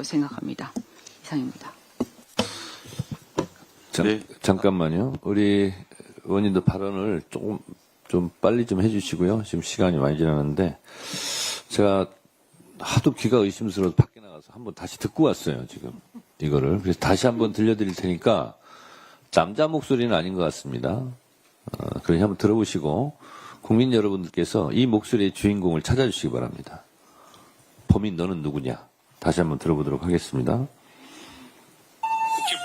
있다고 생각합니다. 이상입니다. 잠, 네. 잠깐만요. 우리 의원님도 발언을 조금 좀 빨리 좀 해주시고요. 지금 시간이 많이 지났는데 제가 하도 귀가 의심스러워서 밖에 나가서 한번 다시 듣고 왔어요. 지금 이거를 그래서 다시 한번 들려드릴 테니까 남자 목소리는 아닌 것 같습니다. 어, 그러니 한번 들어보시고 국민 여러분들께서 이 목소리의 주인공을 찾아주시기 바랍니다. 범인 너는 누구냐? 다시 한번 들어보도록 하겠습니다. 국회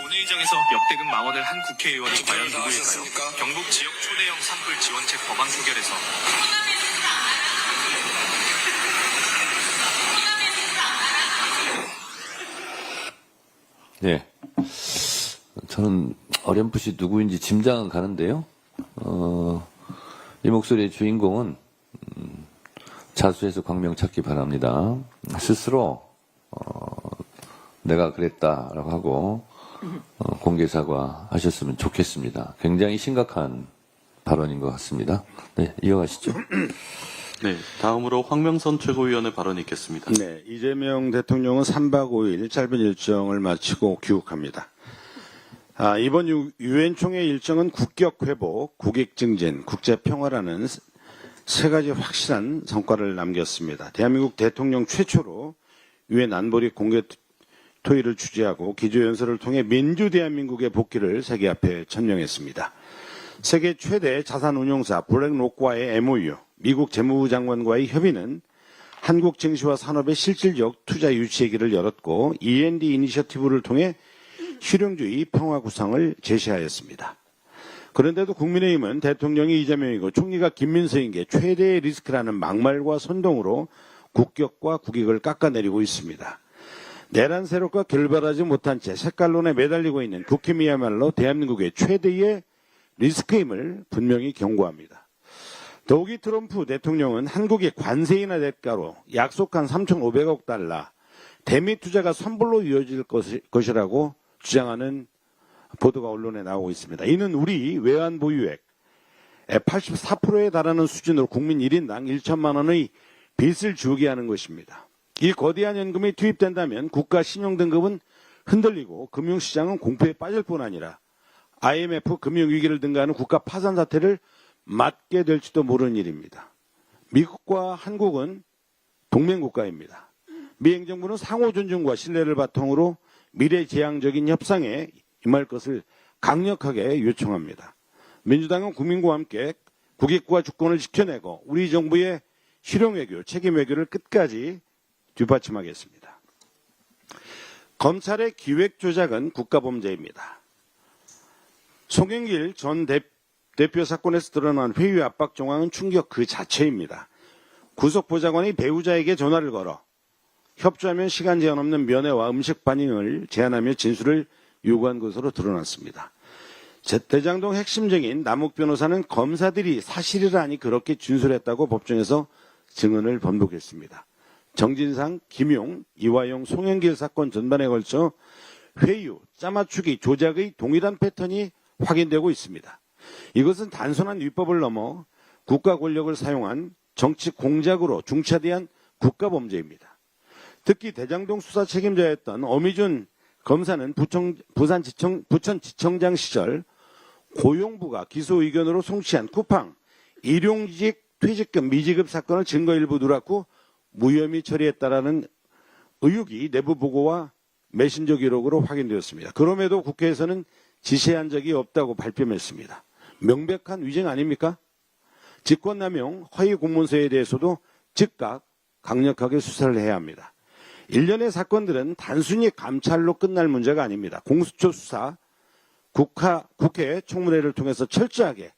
본회의장에서 역대급 망언을 한 국회의원이 과연 다 누구일까요? 경북 지역 초대형 산불 지원책 법안 표결에서 예. 저는 어렴풋이 누구인지 짐작은 가는데요. 어, 이 목소리의 주인공은 음, 자수해서 광명 찾기 바랍니다. 스스로 어, 내가 그랬다라고 하고 어, 공개 사과하셨으면 좋겠습니다. 굉장히 심각한 발언인 것 같습니다. 네, 이어가시죠. 네, 다음으로 황명선 최고위원의 발언이 있겠습니다. 네, 이재명 대통령은 3박 5일 짧은 일정을 마치고 귀국합니다. 아, 이번 유- 유엔 총회 일정은 국격 회복, 국익 증진, 국제 평화라는 세- 세 가지 확실한 성과를 남겼습니다. 대한민국 대통령 최초로 유엔 안보리 공개 토의를 주재하고 기조연설을 통해 민주 대한민국의 복귀를 세계 앞에 천명했습니다. 세계 최대 자산운용사 블랙록과의 MOU, 미국 재무부 장관과의 협의는 한국 증시와 산업의 실질적 투자 유치의 길을 열었고 E&D 이니셔티브를 통해 실용주의 평화 구상을 제시하였습니다. 그런데도 국민의힘은 대통령이 이재명이고 총리가 김민석인 게 최대의 리스크라는 막말과 선동으로 국격과 국익을 깎아내리고 있습니다. 내란 세력과 결별하지 못한 채 색깔론에 매달리고 있는 국힘이야말로 대한민국의 최대의 리스크임을 분명히 경고합니다. 더욱이 트럼프 대통령은 한국의 관세인화 대가로 약속한 3,500억 달러 대미 투자가 선불로 이어질 것이- 것이라고 주장하는 보도가 언론에 나오고 있습니다. 이는 우리 외환 보유액 84%에 달하는 수준으로 국민 1인당 1천만 원의 빚을 지우게 하는 것입니다. 이 거대한 연금이 투입된다면 국가 신용 등급은 흔들리고 금융시장은 공포에 빠질 뿐 아니라 IMF 금융위기를 등가하는 국가 파산 사태를 맞게 될지도 모르는 일입니다. 미국과 한국은 동맹국가입니다. 미 행정부는 상호 존중과 신뢰를 바탕으로 미래지향적인 협상에 임할 것을 강력하게 요청합니다. 민주당은 국민과 함께 국익과 주권을 지켜내고 우리 정부의 실용 외교, 책임 외교를 끝까지 뒷받침하겠습니다. 검찰의 기획 조작은 국가 범죄입니다. 송영길 전 대, 대표 사건에서 드러난 회유 압박 정황은 충격 그 자체입니다. 구속보좌관이 배우자에게 전화를 걸어 협조하면 시간 제한 없는 면회와 음식 반응을 제한하며 진술을 요구한 것으로 드러났습니다. 제- 대장동 핵심적인 남욱 변호사는 검사들이 사실이라니 그렇게 진술했다고 법정에서 증언을 번복했습니다. 정진상, 김용, 이화영, 송영길 사건 전반에 걸쳐 회유, 짜맞추기, 조작의 동일한 패턴이 확인되고 있습니다. 이것은 단순한 위법을 넘어 국가 권력을 사용한 정치 공작으로 중차대한 국가 범죄입니다. 특히 대장동 수사 책임자였던 어미준 검사는 부청, 부산지청, 부천지청장 시절 고용부가 기소 의견으로 송치한 쿠팡 일용직 퇴직금 미지급 사건을 증거 일부 누락후 무혐의 처리했다라는 의혹이 내부 보고와 메신저 기록으로 확인되었습니다. 그럼에도 국회에서는 지시한 적이 없다고 발표했습니다. 명백한 위증 아닙니까? 직권남용, 허위 공문서에 대해서도 즉각 강력하게 수사를 해야 합니다. 일련의 사건들은 단순히 감찰로 끝날 문제가 아닙니다. 공수처 수사, 국화, 국회 청문회를 통해서 철저하게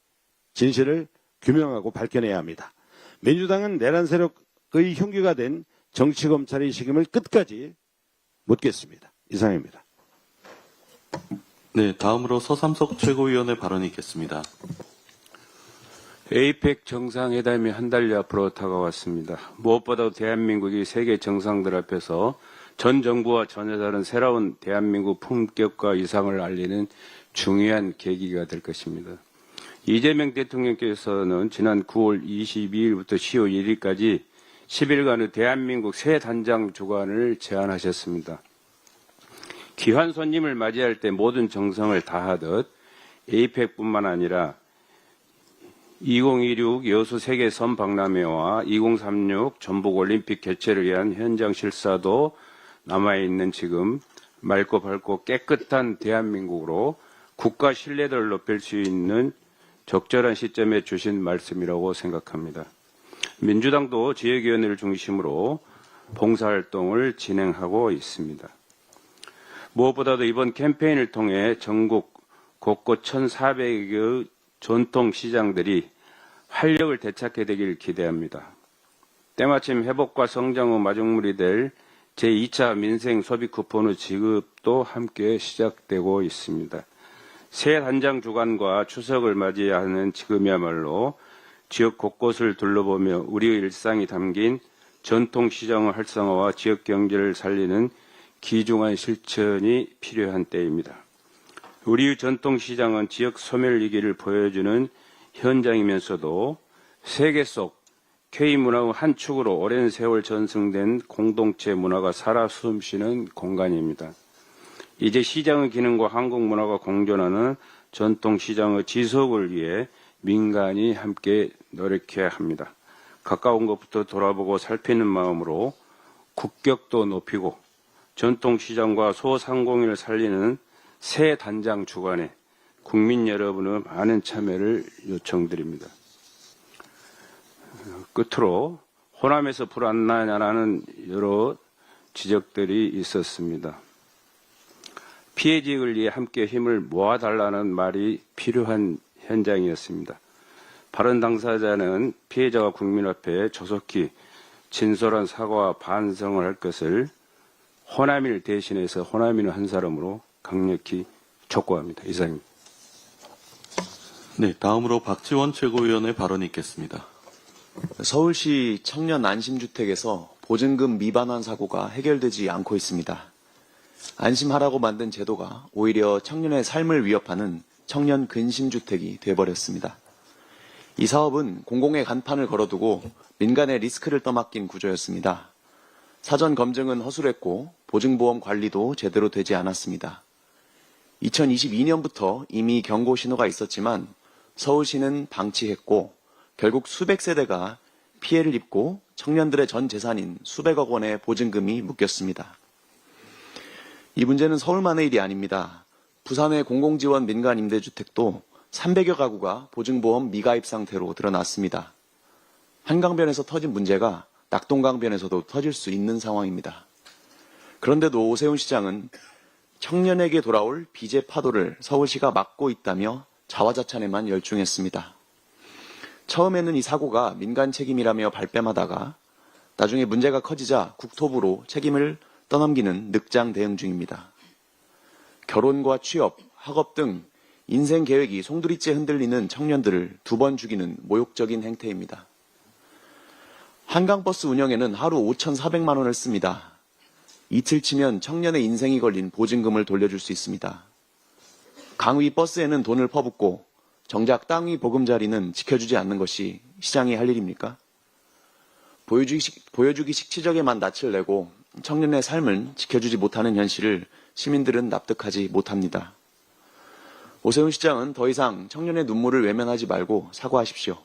진실을 규명하고 밝혀내야 합니다. 민주당은 내란 세력의 흉기가 된 정치검찰의 책임을 끝까지 묻겠습니다. 이상입니다. 네, 다음으로 서삼석 최고위원의 발언이 있겠습니다. 에이펙 정상회담이 한 달여 앞으로 다가왔습니다. 무엇보다도 대한민국이 세계 정상들 앞에서 전 정부와 전혀 다른 새로운 대한민국 품격과 이상을 알리는 중요한 계기가 될 것입니다. 이재명 대통령께서는 지난 9월 22일부터 10월 1일까지 10일간의 대한민국 새 단장 주관을 제안하셨습니다. 귀한 손님을 맞이할 때 모든 정성을 다하듯 에이펙뿐만 아니라 2026 여수 세계 선 박람회와 2036 전북 올림픽 개최를 위한 현장 실사도 남아있는 지금 맑고 밝고 깨끗한 대한민국으로 국가 신뢰도를 높일 수 있는 적절한 시점에 주신 말씀이라고 생각합니다. 민주당도 지역위원회를 중심으로 봉사활동을 진행하고 있습니다. 무엇보다도 이번 캠페인을 통해 전국 곳곳 1,400여 전통 시장들이 활력을 되찾게 되길 기대합니다. 때마침 회복과 성장의 마중물이 될 제2차 민생 소비 쿠폰의 지급도 함께 시작되고 있습니다. 새 단장 주간과 추석을 맞이하는 지금이야말로 지역 곳곳을 둘러보며 우리의 일상이 담긴 전통시장의 활성화와 지역 경제를 살리는 기중한 실천이 필요한 때입니다. 우리의 전통시장은 지역 소멸위기를 보여주는 현장이면서도 세계 속 K문화의 한 축으로 오랜 세월 전승된 공동체 문화가 살아 숨쉬는 공간입니다. 이제 시장의 기능과 한국 문화가 공존하는 전통 시장의 지속을 위해 민간이 함께 노력해야 합니다. 가까운 것부터 돌아보고 살피는 마음으로 국격도 높이고 전통 시장과 소상공인을 살리는 새 단장 주관에 국민 여러분의 많은 참여를 요청드립니다. 끝으로 호남에서 불안 나냐라는 여러 지적들이 있었습니다. 피해 지역을 위해 함께 힘을 모아달라는 말이 필요한 현장이었습니다. 발언 당사자는 피해자와 국민 앞에 조속히 진솔한 사과와 반성을 할 것을 호남인을 대신해서 호남인의 한 사람으로 강력히 촉구합니다. 이상입니다. 네, 다음으로 박지원 최고위원의 발언이 있겠습니다. 서울시 청년 안심주택에서 보증금 미반환 사고가 해결되지 않고 있습니다. 안심하라고 만든 제도가 오히려 청년의 삶을 위협하는 청년 근심주택이 돼버렸습니다. 이 사업은 공공의 간판을 걸어두고 민간의 리스크를 떠맡긴 구조였습니다. 사전 검증은 허술했고 보증보험 관리도 제대로 되지 않았습니다. 2022년부터 이미 경고 신호가 있었지만 서울시는 방치했고 결국 수백 세대가 피해를 입고 청년들의 전 재산인 수백억 원의 보증금이 묶였습니다. 이 문제는 서울만의 일이 아닙니다. 부산의 공공지원 민간 임대주택도 300여 가구가 보증보험 미가입 상태로 드러났습니다. 한강변에서 터진 문제가 낙동강변에서도 터질 수 있는 상황입니다. 그런데도 오세훈 시장은 청년에게 돌아올 빚의 파도를 서울시가 막고 있다며 자화자찬에만 열중했습니다. 처음에는 이 사고가 민간 책임이라며 발뺌하다가 나중에 문제가 커지자 국토부로 책임을 떠넘기는 늑장 대응 중입니다. 결혼과 취업, 학업 등 인생 계획이 송두리째 흔들리는 청년들을 두 번 죽이는 모욕적인 행태입니다. 한강버스 운영에는 하루 5,400만 원을 씁니다. 이틀 치면 청년의 인생이 걸린 보증금을 돌려줄 수 있습니다. 강위 버스에는 돈을 퍼붓고 정작 땅위 보금자리는 지켜주지 않는 것이 시장이 할 일입니까? 보여주기, 보여주기 식 치적에만 낯을 내고 청년의 삶을 지켜주지 못하는 현실을 시민들은 납득하지 못합니다. 오세훈 시장은 더 이상 청년의 눈물을 외면하지 말고 사과하십시오.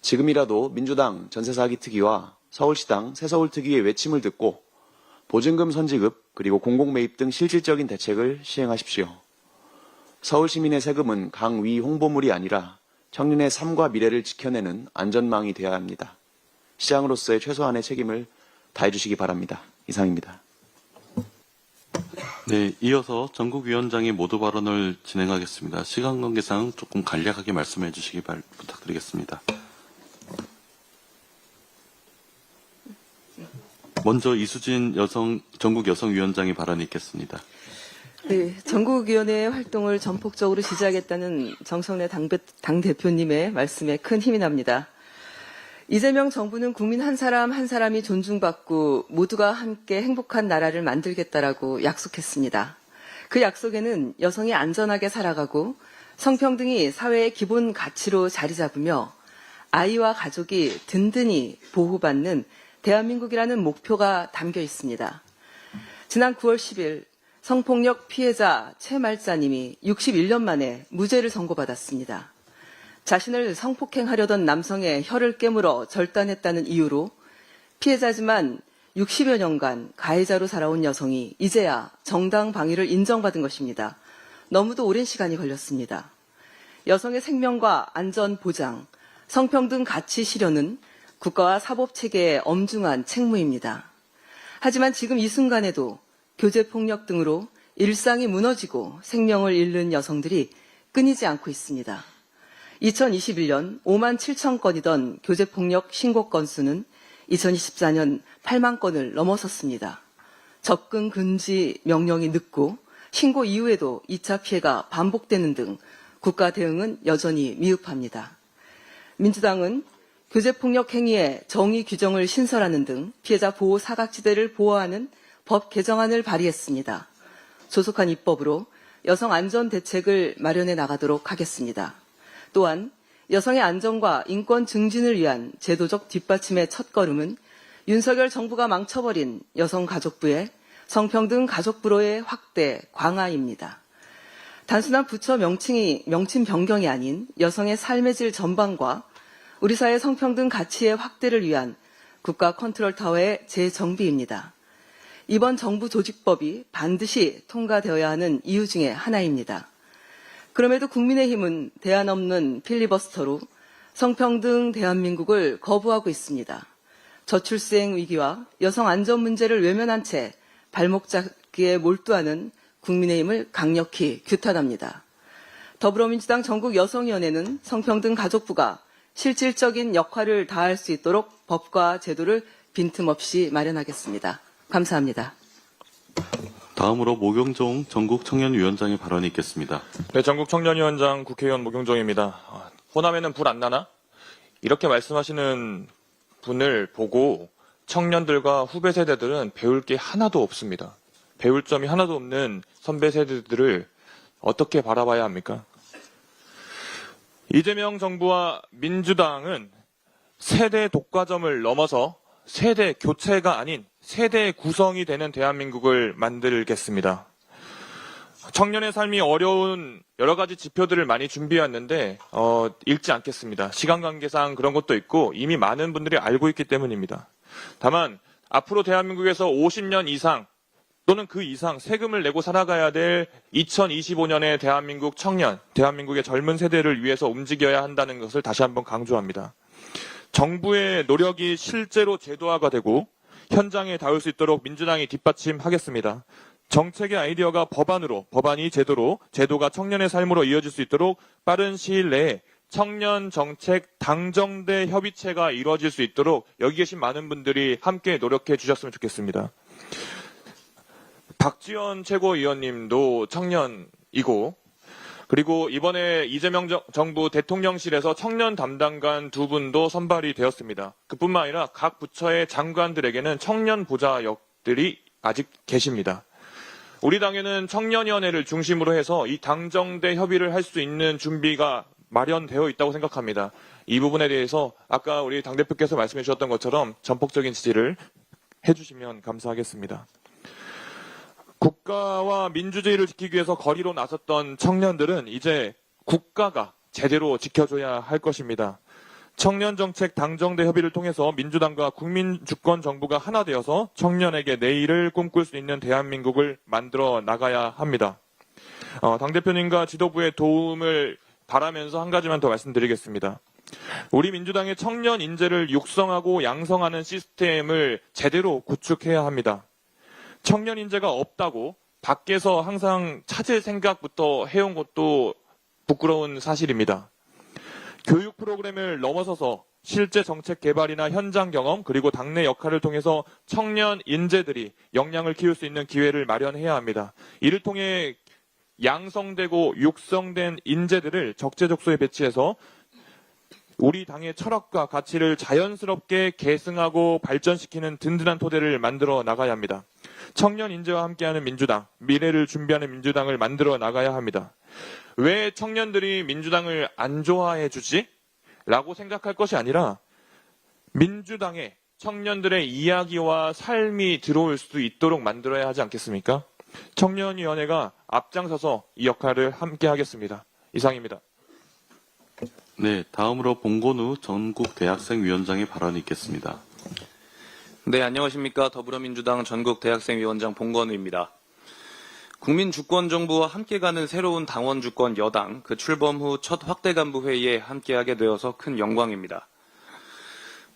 지금이라도 민주당 전세 사기 특위와 서울시당 새서울 특위의 외침을 듣고 보증금 선지급 그리고 공공 매입 등 실질적인 대책을 시행하십시오. 서울 시민의 세금은 강위 홍보물이 아니라 청년의 삶과 미래를 지켜내는 안전망이 되어야 합니다. 시장으로서의 최소한의 책임을 다해 주시기 바랍니다. 이상입니다. 네, 이어서 전국위원장이 모두 발언을 진행하겠습니다. 시간 관계상 조금 간략하게 말씀해 주시기 발, 부탁드리겠습니다. 먼저 이수진 여성 전국 여성위원장이 발언이 있겠습니다. 네, 전국위원회 활동을 전폭적으로 지지하겠다는 정성래 당대, 당대표님의 말씀에 큰 힘이 납니다. 이재명 정부는 국민 한 사람 한 사람이 존중받고 모두가 함께 행복한 나라를 만들겠다라고 약속했습니다. 그 약속에는 여성이 안전하게 살아가고 성평등이 사회의 기본 가치로 자리 잡으며 아이와 가족이 든든히 보호받는 대한민국이라는 목표가 담겨 있습니다. 지난 9월 10일 성폭력 피해자 최말자님이 61년 만에 무죄를 선고받았습니다. 자신을 성폭행하려던 남성의 혀를 깨물어 절단했다는 이유로 피해자지만 60여 년간 가해자로 살아온 여성이 이제야 정당 방위를 인정받은 것입니다. 너무도 오랜 시간이 걸렸습니다. 여성의 생명과 안전 보장, 성평등 가치 실현은 국가와 사법 체계의 엄중한 책무입니다. 하지만 지금 이 순간에도 교제 폭력 등으로 일상이 무너지고 생명을 잃는 여성들이 끊이지 않고 있습니다. 2021년 5만 7천 건이던 교제 폭력 신고 건수는 2024년 8만 건을 넘어섰습니다. 접근 금지 명령이 늦고 신고 이후에도 2차 피해가 반복되는 등 국가 대응은 여전히 미흡합니다. 민주당은 교제폭력 행위의 정의 규정을 신설하는 등 피해자 보호 사각지대를 보호하는 법 개정안을 발의했습니다. 조속한 입법으로 여성 안전 대책을 마련해 나가도록 하겠습니다. 또한 여성의 안전과 인권 증진을 위한 제도적 뒷받침의 첫걸음은 윤석열 정부가 망쳐버린 여성가족부의 성평등 가족부로의 확대, 강화입니다. 단순한 부처 명칭이, 명칭 변경이 아닌 여성의 삶의 질 전반과 우리 사회 성평등 가치의 확대를 위한 국가 컨트롤 타워의 재정비입니다. 이번 정부 조직법이 반드시 통과되어야 하는 이유 중에 하나입니다. 그럼에도 국민의힘은 대안 없는 필리버스터로 성평등 대한민국을 거부하고 있습니다. 저출생 위기와 여성 안전 문제를 외면한 채 발목 잡기에 몰두하는 국민의힘을 강력히 규탄합니다. 더불어민주당 전국 여성위원회는 성평등 가족부가 실질적인 역할을 다할 수 있도록 법과 제도를 빈틈없이 마련하겠습니다. 감사합니다. 다음으로 모경종 전국 청년위원장의 발언이 있겠습니다. 네, 전국 청년위원장 국회의원 모경종입니다. 아, 호남에는 불 안 나나? 이렇게 말씀하시는 분을 보고 청년들과 후배 세대들은 배울 게 하나도 없습니다. 배울 점이 하나도 없는 선배 세대들을 어떻게 바라봐야 합니까? 이재명 정부와 민주당은 세대 독과점을 넘어서 세대 교체가 아닌 세대 구성이 되는 대한민국을 만들겠습니다. 청년의 삶이 어려운 여러 가지 지표들을 많이 준비했는데 어, 읽지 않겠습니다. 시간 관계상 그런 것도 있고 이미 많은 분들이 알고 있기 때문입니다. 다만 앞으로 대한민국에서 50년 이상 또는 그 이상 세금을 내고 살아가야 될 2025년의 대한민국 청년, 대한민국의 젊은 세대를 위해서 움직여야 한다는 것을 다시 한번 강조합니다. 정부의 노력이 실제로 제도화가 되고 현장에 닿을 수 있도록 민주당이 뒷받침하겠습니다. 정책의 아이디어가 법안으로, 법안이 제도로, 제도가 청년의 삶으로 이어질 수 있도록 빠른 시일 내에 청년 정책 당정대 협의체가 이루어질 수 있도록 여기 계신 많은 분들이 함께 노력해 주셨으면 좋겠습니다. 박지원 최고위원님도 청년이고 그리고 이번에 이재명 정- 정부 대통령실에서 청년 담당관 두 분도 선발이 되었습니다. 그뿐만 아니라 각 부처의 장관들에게는 청년 보좌역들이 아직 계십니다. 우리 당에는 청년위원회를 중심으로 해서 이 당정대 협의를 할 수 있는 준비가 마련되어 있다고 생각합니다. 이 부분에 대해서 아까 우리 당대표께서 말씀해 주셨던 것처럼 전폭적인 지지를 해주시면 감사하겠습니다. 국가와 민주주의를 지키기 위해서 거리로 나섰던 청년들은 이제 국가가 제대로 지켜줘야 할 것입니다. 청년 정책 당정대 협의를 통해서 민주당과 국민 주권 정부가 하나 되어서 청년에게 내일을 꿈꿀 수 있는 대한민국을 만들어 나가야 합니다. 어, 당 대표님과 지도부의 도움을 바라면서 한 가지만 더 말씀드리겠습니다. 우리 민주당의 청년 인재를 육성하고 양성하는 시스템을 제대로 구축해야 합니다. 청년 인재가 없다고 밖에서 항상 찾을 생각부터 해온 것도 부끄러운 사실입니다. 교육 프로그램을 넘어서서 실제 정책 개발이나 현장 경험 그리고 당내 역할을 통해서 청년 인재들이 역량을 키울 수 있는 기회를 마련해야 합니다. 이를 통해 양성되고 육성된 인재들을 적재적소에 배치해서 우리 당의 철학과 가치를 자연스럽게 계승하고 발전시키는 든든한 토대를 만들어 나가야 합니다. 청년 인재와 함께하는 민주당, 미래를 준비하는 민주당을 만들어 나가야 합니다. 왜 청년들이 민주당을 안 좋아해 주지? 라고 생각할 것이 아니라 민주당에 청년들의 이야기와 삶이 들어올 수 있도록 만들어야 하지 않겠습니까? 청년위원회가 앞장서서 이 역할을 함께 하겠습니다. 이상입니다. 네, 다음으로 봉건우 전국 대학생 위원장의 발언이 있겠습니다. 네, 안녕하십니까. 더불어민주당 전국 대학생위원장 봉건우입니다. 국민주권정부와 함께 가는 새로운 당원주권 여당, 그 출범 후 첫 확대 간부 회의에 함께하게 되어서 큰 영광입니다.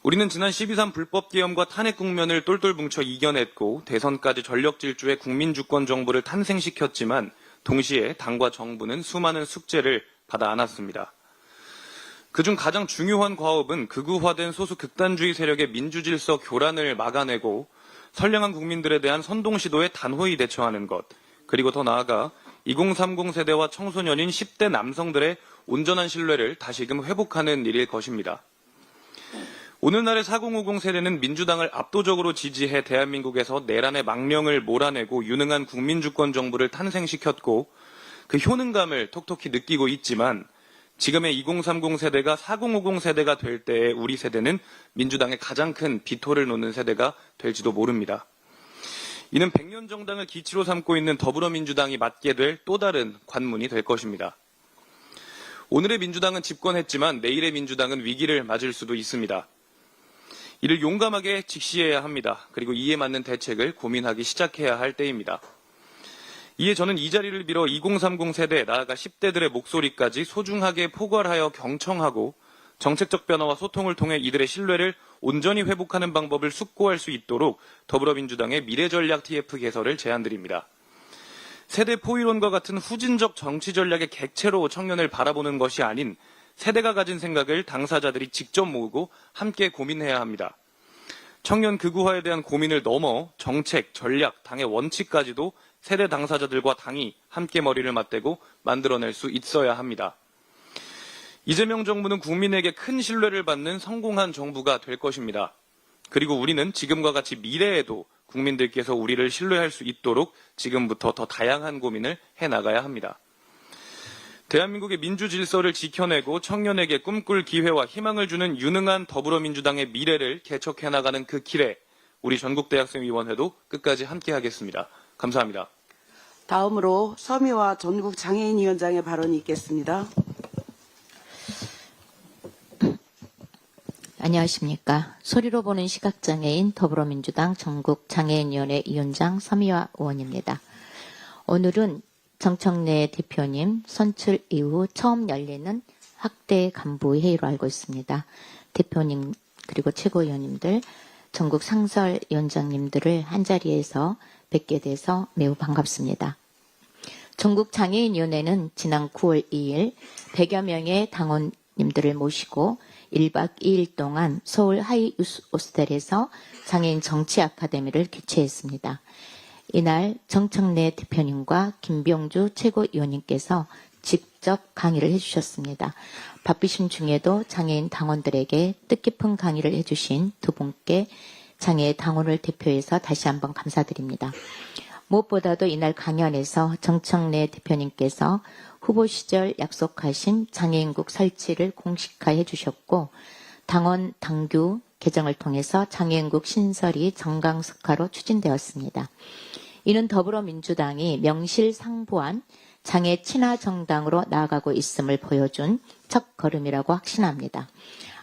우리는 지난 12.3 불법기염과 탄핵 국면을 똘똘 뭉쳐 이겨냈고 대선까지 전력 질주해 국민주권 정부를 탄생시켰지만 동시에 당과 정부는 수많은 숙제를 받아 안았습니다. 그중 가장 중요한 과업은 극우화된 소수 극단주의 세력의 민주질서 교란을 막아내고 선량한 국민들에 대한 선동 시도에 단호히 대처하는 것, 그리고 더 나아가 2030 세대와 청소년인 10대 남성들의 온전한 신뢰를 다시금 회복하는 일일 것입니다. 오늘날의 4050 세대는 민주당을 압도적으로 지지해 대한민국에서 내란의 망령을 몰아내고 유능한 국민주권 정부를 탄생시켰고 그 효능감을 톡톡히 느끼고 있지만 지금의 2030 세대가 4050 세대가 될 때의 우리 세대는 민주당의 가장 큰 비토를 놓는 세대가 될지도 모릅니다. 이는 100년 정당을 기치로 삼고 있는 더불어민주당이 맡게 될 또 다른 관문이 될 것입니다. 오늘의 민주당은 집권했지만 내일의 민주당은 위기를 맞을 수도 있습니다. 이를 용감하게 직시해야 합니다. 그리고 이에 맞는 대책을 고민하기 시작해야 할 때입니다. 이에 저는 이 자리를 빌어 2030 세대, 나아가 10대들의 목소리까지 소중하게 포괄하여 경청하고 정책적 변화와 소통을 통해 이들의 신뢰를 온전히 회복하는 방법을 숙고할 수 있도록 더불어민주당의 미래전략 TF 개설을 제안드립니다. 세대 포위론과 같은 후진적 정치 전략의 객체로 청년을 바라보는 것이 아닌 세대가 가진 생각을 당사자들이 직접 모으고 함께 고민해야 합니다. 청년 극우화에 대한 고민을 넘어 정책, 전략, 당의 원칙까지도 세대 당사자들과 당이 함께 머리를 맞대고 만들어낼 수 있어야 합니다. 이재명 정부는 국민에게 큰 신뢰를 받는 성공한 정부가 될 것입니다. 그리고 우리는 지금과 같이 미래에도 국민들께서 우리를 신뢰할 수 있도록 지금부터 더 다양한 고민을 해 나가야 합니다. 대한민국의 민주 질서를 지켜내고 청년에게 꿈꿀 기회와 희망을 주는 유능한 더불어민주당의 미래를 개척해 나가는 그 길에 우리 전국대학생위원회도 끝까지 함께 하겠습니다. 감사합니다. 다음으로 서미화 전국 장애인위원장의 발언이 있겠습니다. 안녕하십니까. 소리로 보는 시각장애인 더불어민주당 전국 장애인위원회 위원장 서미화 의원입니다. 오늘은 정청래 대표님 선출 이후 처음 열리는 확대 간부 회의로 알고 있습니다. 대표님 그리고 최고위원님들 전국 상설위원장님들을 한자리에서 뵙게 돼서 매우 반갑습니다. 전국장애인위원회는 지난 9월 2일 100여 명의 당원님들을 모시고 1박 2일 동안 서울 하이우스호스텔에서 장애인 정치 아카데미를 개최했습니다. 이날 정청래 대표님과 김병주 최고위원님께서 직접 강의를 해주셨습니다. 바쁘신 중에도 장애인 당원들에게 뜻깊은 강의를 해주신 두 분께 장애 당원을 대표해서 다시 한번 감사드립니다. 무엇보다도 이날 강연에서 정청래 대표님께서 후보 시절 약속하신 장애인국 설치를 공식화해 주셨고 당원 당규 개정을 통해서 장애인국 신설이 정강석화로 추진되었습니다. 이는 더불어민주당이 명실상부한 장애 친화 정당으로 나아가고 있음을 보여준 첫 걸음이라고 확신합니다.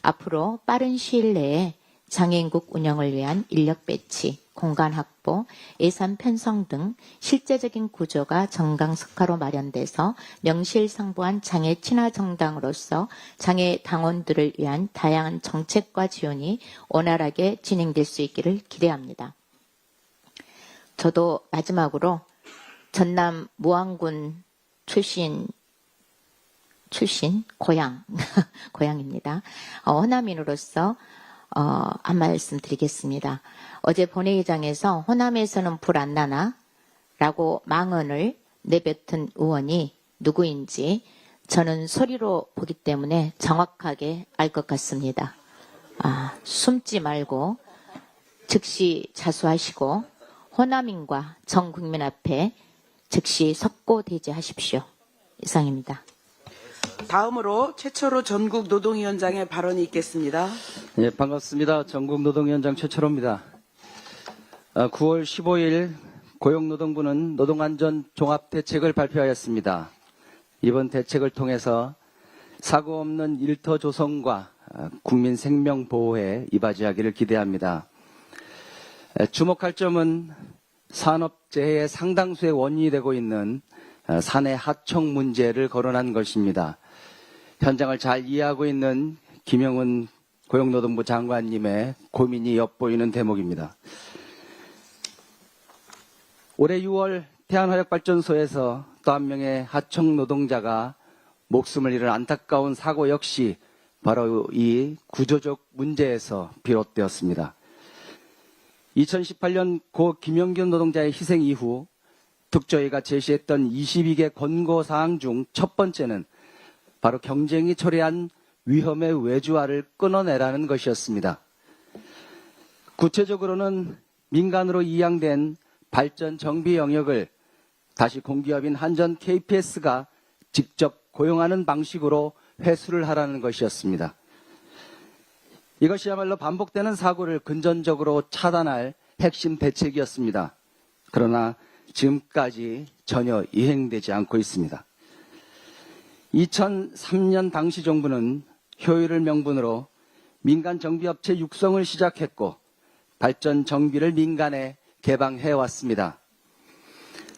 앞으로 빠른 시일 내에 장애인국 운영을 위한 인력 배치, 공간 확보, 예산 편성 등 실제적인 구조가 정강석화로 마련돼서 명실상부한 장애 친화 정당으로서 장애 당원들을 위한 다양한 정책과 지원이 원활하게 진행될 수 있기를 기대합니다. 저도 마지막으로 전남 무안군 출신 출신 고향 고향입니다. 어, 호남인으로서 어, 한 말씀 드리겠습니다. 어제 본회의장에서 호남에서는 불 안 나나? 라고 망언을 내뱉은 의원이 누구인지 저는 소리로 보기 때문에 정확하게 알 것 같습니다. 아, 숨지 말고 즉시 자수하시고 호남인과 전 국민 앞에 즉시 석고대죄하십시오. 이상입니다. 다음으로 최초로 전국 노동위원장의 발언이 있겠습니다. 예, 반갑습니다. 전국 노동위원장 최철호입니다. 아, 9월 15일 고용노동부는 노동안전 종합대책을 발표하였습니다. 이번 대책을 통해서 사고 없는 일터 조성과 아, 국민 생명 보호에 이바지하기를 기대합니다. 에, 주목할 점은 산업재해의 상당수의 원인이 되고 있는 아, 사내 하청 문제를 거론한 것입니다. 현장을 잘 이해하고 있는 김영은 고용노동부 장관님의 고민이 엿보이는 대목입니다. 올해 6월 태안화력발전소에서 또 한 명의 하청 노동자가 목숨을 잃은 안타까운 사고 역시 바로 이 구조적 문제에서 비롯되었습니다. 2018년 고 김영균 노동자의 희생 이후 특조위가 제시했던 22개 권고 사항 중 첫 번째는 바로 경쟁이 초래한 위험의 외주화를 끊어내라는 것이었습니다. 구체적으로는 민간으로 이양된 발전 정비 영역을 다시 공기업인 한전 KPS가 직접 고용하는 방식으로 회수를 하라는 것이었습니다. 이것이야말로 반복되는 사고를 근전적으로 차단할 핵심 대책이었습니다. 그러나 지금까지 전혀 이행되지 않고 있습니다. 2003년 당시 정부는 효율을 명분으로 민간 정비업체 육성을 시작했고 발전 정비를 민간에 개방해 왔습니다.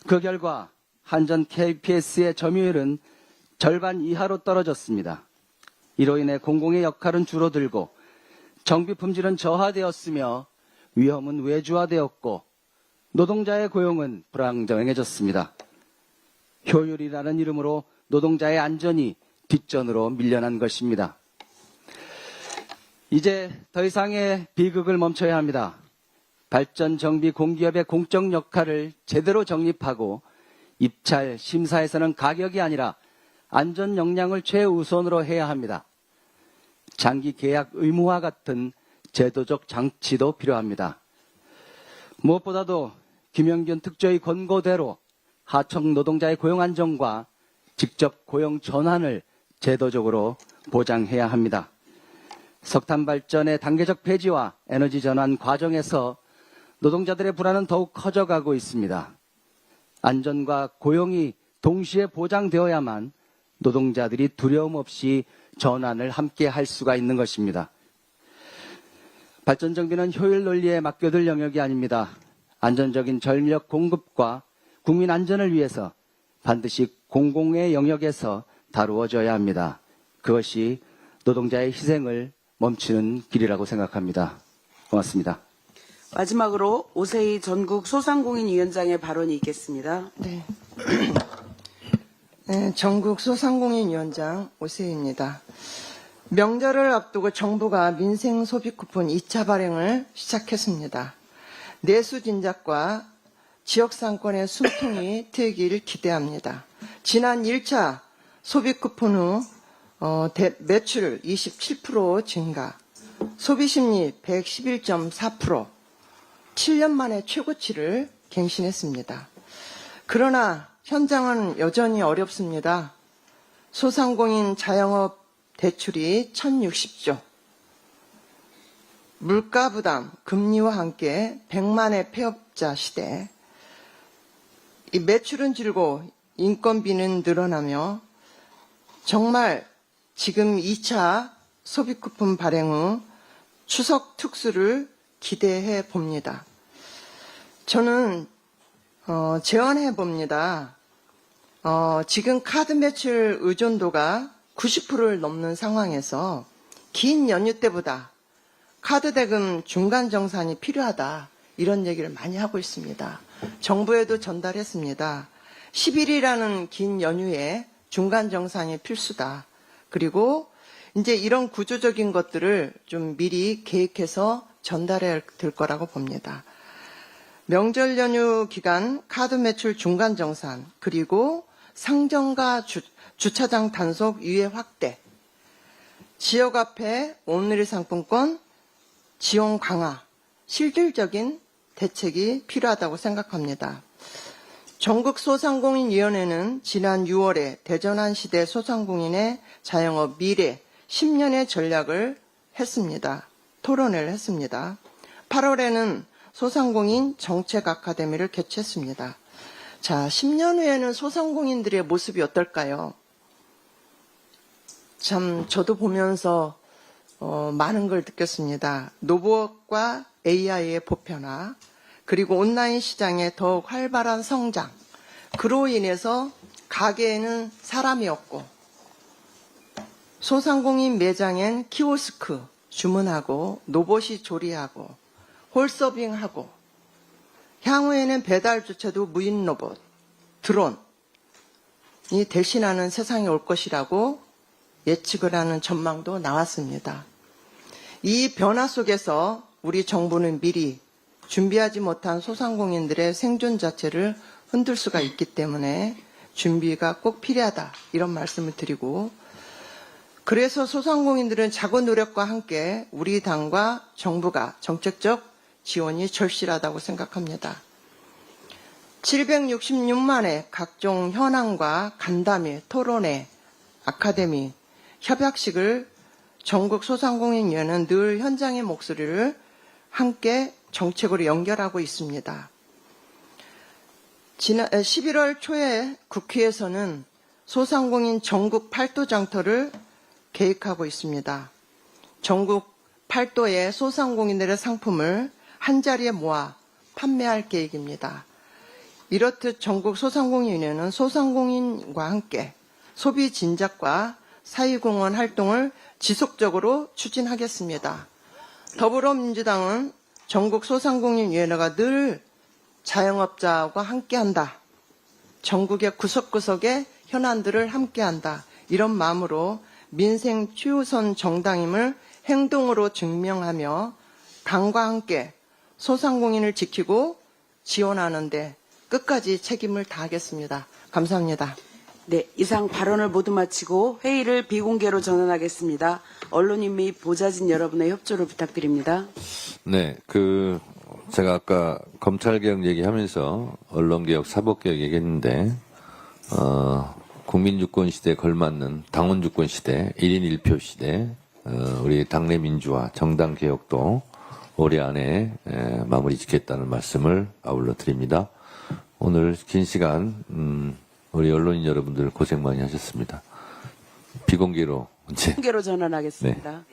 그 결과 한전 KPS의 점유율은 절반 이하로 떨어졌습니다. 이로 인해 공공의 역할은 줄어들고 정비 품질은 저하되었으며 위험은 외주화되었고 노동자의 고용은 불안정해졌습니다. 효율이라는 이름으로 노동자의 안전이 뒷전으로 밀려난 것입니다. 이제 더 이상의 비극을 멈춰야 합니다. 발전 정비 공기업의 공적 역할을 제대로 정립하고 입찰 심사에서는 가격이 아니라 안전 역량을 최우선으로 해야 합니다. 장기 계약 의무화 같은 제도적 장치도 필요합니다. 무엇보다도 김영균 특조위 권고대로 하청 노동자의 고용 안정과 직접 고용 전환을 제도적으로 보장해야 합니다. 석탄 발전의 단계적 폐지와 에너지 전환 과정에서 노동자들의 불안은 더욱 커져가고 있습니다. 안전과 고용이 동시에 보장되어야만 노동자들이 두려움 없이 전환을 함께 할 수가 있는 것입니다. 발전 정비는 효율 논리에 맡겨둘 영역이 아닙니다. 안전적인 전력 공급과 국민 안전을 위해서 반드시 공공의 영역에서 다루어져야 합니다. 그것이 노동자의 희생을 멈추는 길이라고 생각합니다. 고맙습니다. 마지막으로 오세희 전국 소상공인 위원장의 발언이 있겠습니다. 네. 네, 전국 소상공인 위원장 오세희입니다. 명절을 앞두고 정부가 민생 소비 쿠폰 2차 발행을 시작했습니다. 내수 진작과 지역 상권의 숨통이 트이기를 기대합니다. 지난 1차 소비 쿠폰 후 어, 대- 매출 27% 증가, 소비 심리 111.4%, 7년 만에 최고치를 갱신했습니다. 그러나 현장은 여전히 어렵습니다. 소상공인 자영업 대출이 1060조, 물가 부담, 금리와 함께 100만의 폐업자 시대, 이 매출은 줄고 인건비는 늘어나며 정말 지금 2차 소비 쿠폰 발행 후 추석 특수를 기대해 봅니다. 저는 어, 제안해 봅니다. 어, 지금 카드 매출 의존도가 90%를 넘는 상황에서 긴 연휴 때보다 카드 대금 중간 정산이 필요하다. 이런 얘기를 많이 하고 있습니다. 정부에도 전달했습니다. 10일이라는 긴 연휴에 중간 정산이 필수다. 그리고 이제 이런 구조적인 것들을 좀 미리 계획해서 전달해야 될 거라고 봅니다. 명절 연휴 기간 카드 매출 중간 정산, 그리고 상점과 주, 주차장 단속 유예 확대, 지역 앞에 오늘의 상품권 지원 강화, 실질적인 대책이 필요하다고 생각합니다. 전국 소상공인위원회는 지난 6월에 대전한 시대 소상공인의 자영업 미래 10년의 전략을 했습니다. 토론을 했습니다. 8월에는 소상공인 정책 아카데미를 개최했습니다. 자, 10년 후에는 소상공인들의 모습이 어떨까요? 참 저도 보면서 어, 많은 걸 느꼈습니다. 노브워크와 AI의 보편화, 그리고 온라인 시장의 더욱 활발한 성장, 그로 인해서 가게에는 사람이 없고 소상공인 매장엔 키오스크 주문하고 로봇이 조리하고 홀서빙하고 향후에는 배달조차도 무인 로봇, 드론이 대신하는 세상이 올 것이라고 예측을 하는 전망도 나왔습니다. 이 변화 속에서 우리 정부는 미리 준비하지 못한 소상공인들의 생존 자체를 흔들 수가 있기 때문에 준비가 꼭 필요하다 이런 말씀을 드리고 그래서 소상공인들은 자구 노력과 함께 우리 당과 정부가 정책적 지원이 절실하다고 생각합니다. 766만의 각종 현황과 간담회, 토론회, 아카데미, 협약식을 전국 소상공인위원회는 늘 현장의 목소리를 함께 정책으로 연결하고 있습니다. 지난 11월 초에 국회에서는 소상공인 전국 팔도 장터를 계획하고 있습니다. 전국 팔도의 소상공인들의 상품을 한자리에 모아 판매할 계획입니다. 이렇듯 전국 소상공인위원회는 소상공인과 함께 소비 진작과 사회공헌 활동을 지속적으로 추진하겠습니다. 더불어민주당은 전국 소상공인위원회가 늘 자영업자와 함께한다. 전국의 구석구석의 현안들을 함께한다. 이런 마음으로 민생 최우선 정당임을 행동으로 증명하며 당과 함께 소상공인을 지키고 지원하는데 끝까지 책임을 다하겠습니다. 감사합니다. 네, 이상 발언을 모두 마치고 회의를 비공개로 전환하겠습니다. 언론인 및 보좌진 여러분의 협조를 부탁드립니다. 네, 그 제가 아까 검찰개혁 얘기하면서 언론개혁, 사법개혁 얘기했는데 어, 국민주권 시대에 걸맞는 당원주권 시대, 1인 1표 시대, 어, 우리 당내 민주화, 정당 개혁도 올해 안에 에, 마무리 짓겠다는 말씀을 아울러 드립니다. 오늘 긴 시간 음, 우리 언론인 여러분들 고생 많이 하셨습니다. 비공개로 이제 공개로 전환하겠습니다.